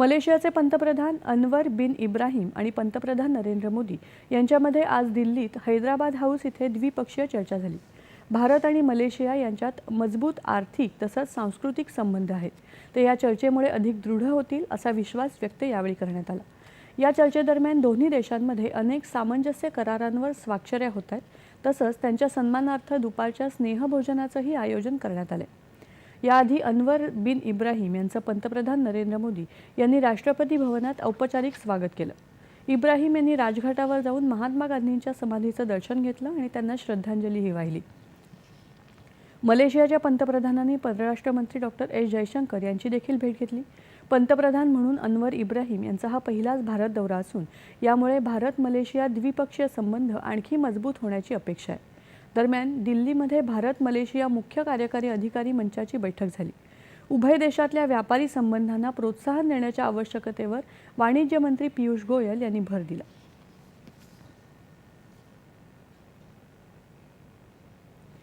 मलेशियाचे पंतप्रधान अनवर बिन इब्राहिम आणि पंतप्रधान नरेंद्र मोदी यांच्यामध्ये आज दिल्लीत हैदराबाद हाऊस इथे द्विपक्षीय चर्चा झाली. भारत आणि मलेशिया यांच्यात मजबूत आर्थिक तसंच सांस्कृतिक संबंध आहेत. ते या चर्चेमुळे अधिक दृढ होतील असा विश्वास व्यक्त यावेळी करण्यात आला. या चर्चेदरम्यान दोन्ही देशांमध्ये अनेक सामंजस्य करारांवर स्वाक्षऱ्या होत आहेत. तसंच त्यांच्या सन्मानार्थ दुपारच्या स्नेहभोजनाचंही आयोजन करण्यात आलंय. याआधी अनवर बिन इब्राहिम यांचं पंतप्रधान नरेंद्र मोदी यांनी राष्ट्रपती भवनात औपचारिक स्वागत केलं. इब्राहिम यांनी राजघाटावर जाऊन महात्मा गांधींच्या समाधीचं दर्शन घेतलं आणि त्यांना श्रद्धांजलीही वाहिली. मलेशियाच्या पंतप्रधानांनी परराष्ट्र मंत्री डॉक्टर एस. जयशंकर यांची देखील भेट घेतली. पंतप्रधान म्हणून अनवर इब्राहिम यांचा हा पहिलाच भारत दौरा असून यामुळे भारत मलेशिया द्विपक्षीय संबंध आणखी मजबूत होण्याची अपेक्षा आहे. दरम्यान दिल्लीमध्ये भारत मलेशिया मुख्य कार्यकारी अधिकारी मंचाची बैठक झाली. उभय देशातल्या व्यापारी संबंधांना प्रोत्साहन देण्याच्या आवश्यकतेवर वाणिज्य मंत्री पियुष गोयल यांनी भर दिला.